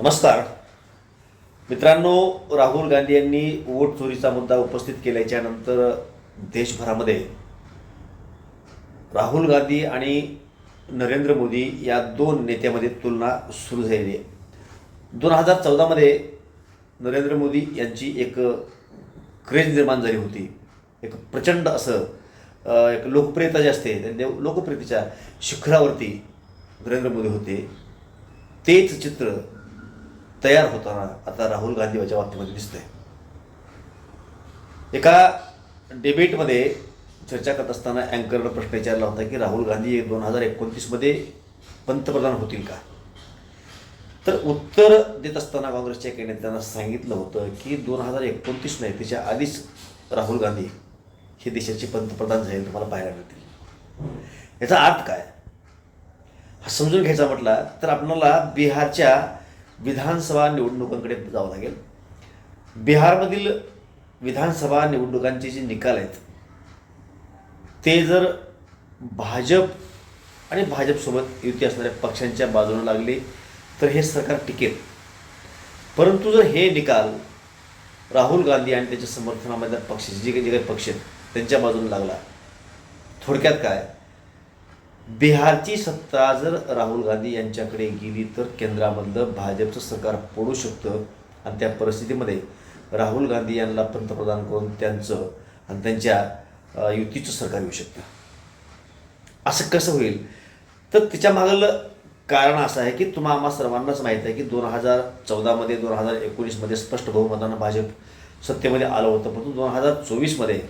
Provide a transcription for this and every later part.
नमस्कार. मित्रांनो राहुल गांधी यांनी वोट चोरीचा मुद्दा उपस्थित केल्याच्यानंतर देशभरामध्ये राहुल गांधी आणि नरेंद्र मोदी या दोन नेत्यामध्ये तुलना सुरू झालेली आहे. दोन हजार चौदामध्ये नरेंद्र मोदी यांची एक क्रेज निर्माण झाली होती. एक प्रचंड असं एक लोकप्रियता जी असते लोकप्रियतेच्या शिखरावरती नरेंद्र मोदी होते. तेच चित्र तयार होताना आता राहुल गांधी याच्या बाबतीमध्ये दिसतंय. एका डिबेटमध्ये चर्चा करत असताना अँकरनं प्रश्न विचारला होता की राहुल गांधी दोन हजार एकोणतीसमध्ये पंतप्रधान होतील का? तर उत्तर देत असताना काँग्रेसच्या एका नेत्यांना सांगितलं होतं की दोन हजार एकोणतीस नाही त्याच्या आधीच राहुल गांधी हे देशाचे पंतप्रधान झाले तुम्हाला पाहायला मिळतील. याचा अर्थ काय? हा समजून घ्यायचा म्हटला तर आपल्याला बिहारच्या विधानसभा निवडणुकांकडे जावं लागेल. बिहारमधील विधानसभा निवडणुकांचे जे निकाल आहेत ते जर भाजप आणि भाजपसोबत युती असणाऱ्या पक्षांच्या बाजूने लागले तर हे सरकार टिकेल. परंतु जर हे निकाल राहुल गांधी आणि त्याच्या समर्थनामध्ये पक्ष जे काही जे काही पक्ष आहेत त्यांच्या बाजूने लागला थोडक्यात काय? बिहारची सत्ता जर राहुल गांधी यांच्याकडे गेली तर केंद्रामधलं भाजपचं सरकार पडू शकतं. आणि त्या परिस्थितीमध्ये राहुल गांधी यांना पंतप्रधान करून त्यांचं आणि त्यांच्या युतीचं सरकार येऊ शकतं. असं कसं होईल? तर तिच्या मागलं कारण असं आहे की तुम्हा आम्हा सर्वांनाच माहीत आहे की दोन हजार चौदामध्ये दोन हजार एकोणीसमध्ये स्पष्ट बहुमतानं भाजप सत्तेमध्ये आलं होतं. परंतु दोन हजार चोवीसमध्ये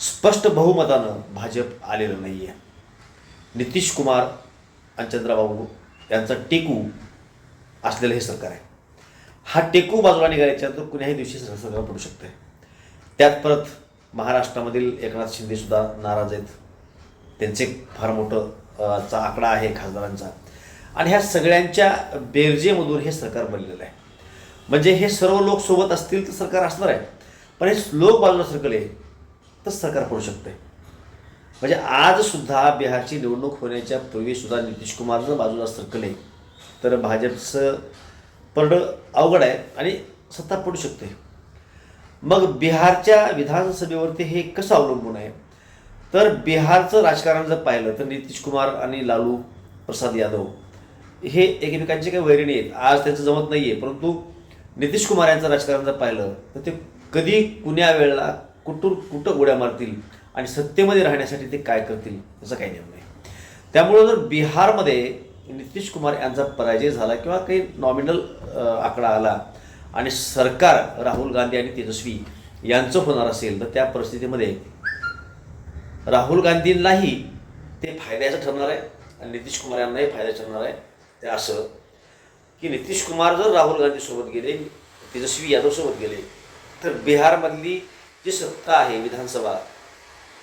स्पष्ट बहुमतानं भाजप आलेलं नाही आहे नितीश कुमार आणि चंद्राबाबू यांचा टेकू असलेलं हे सरकार आहे. हा टेकू बाजूला निघाल्याच्यानंतर कुण्याही दिवशी सरकार पडू शकते त्यात परत महाराष्ट्रामधील एकनाथ शिंदेसुद्धा नाराज आहेत. त्यांचे फार मोठं चा आकडा आहे खासदारांचा. आणि ह्या सगळ्यांच्या बेरजेमधून हे सरकार बनलेलं आहे. म्हणजे हे सर्व लोक सोबत असतील तर सरकार असणार आहे. पण हे लोक बाजूला सरकले तर सरकार पडू शकते म्हणजे आज सुद्धा बिहारची निवडणूक होण्याच्या पूर्वीसुद्धा नितीश कुमारनं बाजूला सरकले तर भाजपचं पडणं अवघड आहे आणि सत्ता पडू शकते. मग बिहारच्या विधानसभेवरती हे कसं अवलंबून आहे? तर बिहारचं राजकारण जर पाहिलं तर नितीश कुमार आणि लालू प्रसाद यादव हे एकमेकांचे काही वैरिणी आहेत. आज त्यांचं जमत नाही आहे परंतु नितीश कुमार यांचं राजकारण जर पाहिलं तर ते कधी कुण्या वेळेला कुठून कुठं उड्या मारतील? आणि सत्तेमध्ये राहण्यासाठी ते काय करतील याचा काही नियम नाही त्यामुळं जर बिहारमध्ये नितीश कुमार यांचा पराजय झाला किंवा काही नॉमिनल आकडा आला आणि सरकार राहुल गांधी आणि तेजस्वी यांचं होणार असेल तर त्या परिस्थितीमध्ये राहुल गांधींनाही ते फायद्याचं ठरणार आहे आणि नितीश कुमार यांनाही फायद्याचं ठरणार आहे. ते असं की नितीश कुमार जर राहुल गांधीसोबत गेले तेजस्वी यादवसोबत गेले तर बिहारमधली जी सत्ता आहे विधानसभा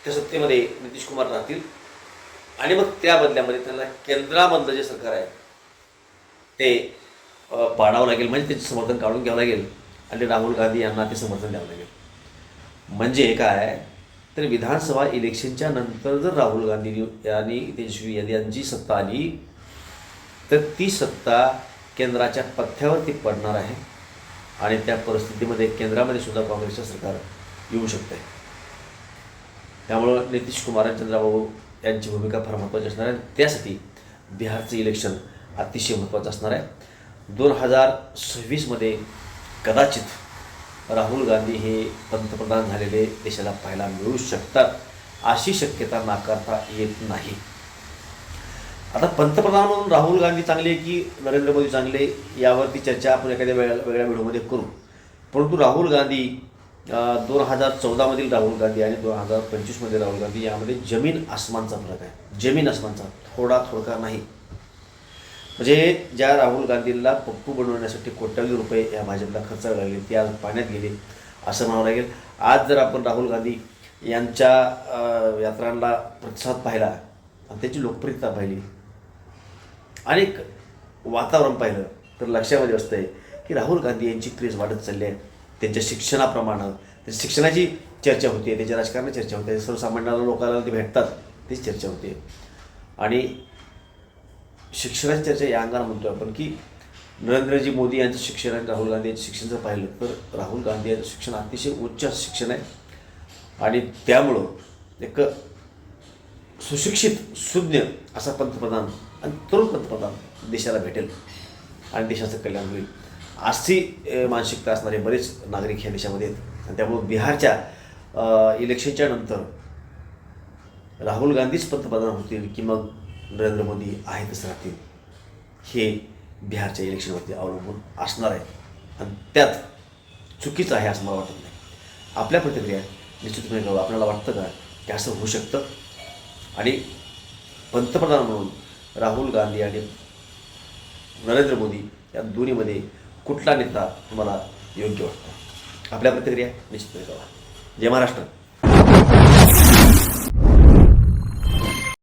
त्या सत्तेमध्ये नितीश कुमार राहतील. आणि मग त्या बदल्यामध्ये त्यांना केंद्रामधलं जे सरकार आहे ते पाडावं लागेल. म्हणजे त्याचं समर्थन काढून घ्यावं लागेल. आणि राहुल गांधी यांना ते समर्थन द्यावं लागेल. म्हणजे काय तर विधानसभा इलेक्शनच्या नंतर जर राहुल गांधी यांनी तेजस्वी यादी यांची सत्ता आली तर ती सत्ता केंद्राच्या पथ्यावरती पडणार आहे. आणि त्या परिस्थितीमध्ये केंद्रामध्ये सुद्धा काँग्रेसचं सरकार येऊ शकतं आहे त्यामुळं नितीश कुमार आणि चंद्राबाबू यांची भूमिका फार महत्त्वाची असणार आहे. त्यासाठी बिहारचं इलेक्शन अतिशय महत्त्वाचं असणार आहे. दोन हजार सव्वीसमध्ये कदाचित राहुल गांधी हे पंतप्रधान झालेले देशाला पाहायला मिळू शकतात अशी शक्यता नाकारता येत नाही. आता पंतप्रधान म्हणून राहुल गांधी चांगले की नरेंद्र मोदी चांगले यावरती चर्चा आपण एखाद्या वेगळ्या वेगळ्या व्हिडिओमध्ये करू. परंतु राहुल गांधी दोन हजार चौदामधील राहुल गांधी आणि दोन हजार पंचवीसमध्ये राहुल गांधी यामध्ये जमीन आसमानचा फरक आहे. जमीन आसमानचा. थोडा थोडका नाही. म्हणजे ज्या राहुल गांधींना पप्पू बनवण्यासाठी कोट्यावधी रुपये या भाजपला खर्च लागले ते आज पाण्यात गेले असं म्हणावं लागेल. आज जर आपण राहुल गांधी यांच्या यात्रांना प्रतिसाद पाहिला आणि त्याची लोकप्रियता पाहिली अनेक वातावरण पाहिलं तर लक्षामध्ये असतंय की राहुल गांधी यांची क्रेज वाढत चालली आहे. त्यांच्या शिक्षणाप्रमाणे त्या शिक्षणाची चर्चा होते त्याच्या राजकारणाची चर्चा होते सर्वसामान्य लोकांना ते भेटतात तीच चर्चा होते. आणि शिक्षणाची चर्चा या अंगाने म्हणतो आपण की नरेंद्रजी मोदी यांचं शिक्षण आणि राहुल गांधी यांचं शिक्षण जर पाहिलं तर राहुल गांधी यांचं शिक्षण अतिशय उच्च शिक्षण आहे. आणि त्यामुळं एक सुशिक्षित सुज्ञ असा पंतप्रधान आणि तरुण पंतप्रधान देशाला भेटेल. आणि देशाचं कल्याण होईल. आस्थी मानसिकता असणारे बरेच नागरिक ह्या देशामध्ये आहेत. आणि त्यामुळं बिहारच्या इलेक्शनच्या नंतर राहुल गांधीच पंतप्रधान होतील की मग नरेंद्र मोदी आहेतच राहतील हे बिहारच्या इलेक्शनवरती अवलंबून असणार आहे. आणि त्यात चुकीचं आहे असं मला वाटत नाही. आपल्या प्रतिक्रिया निश्चितपणे कळू आपल्याला वाटतं का की असं होऊ शकतं? आणि पंतप्रधान म्हणून राहुल गांधी आणि नरेंद्र मोदी या दोन्हीमध्ये कुठला नेता तुम्हाला योग्य वाटतो? आपल्या प्रतिक्रिया निश्चितपणे करा जय महाराष्ट्र.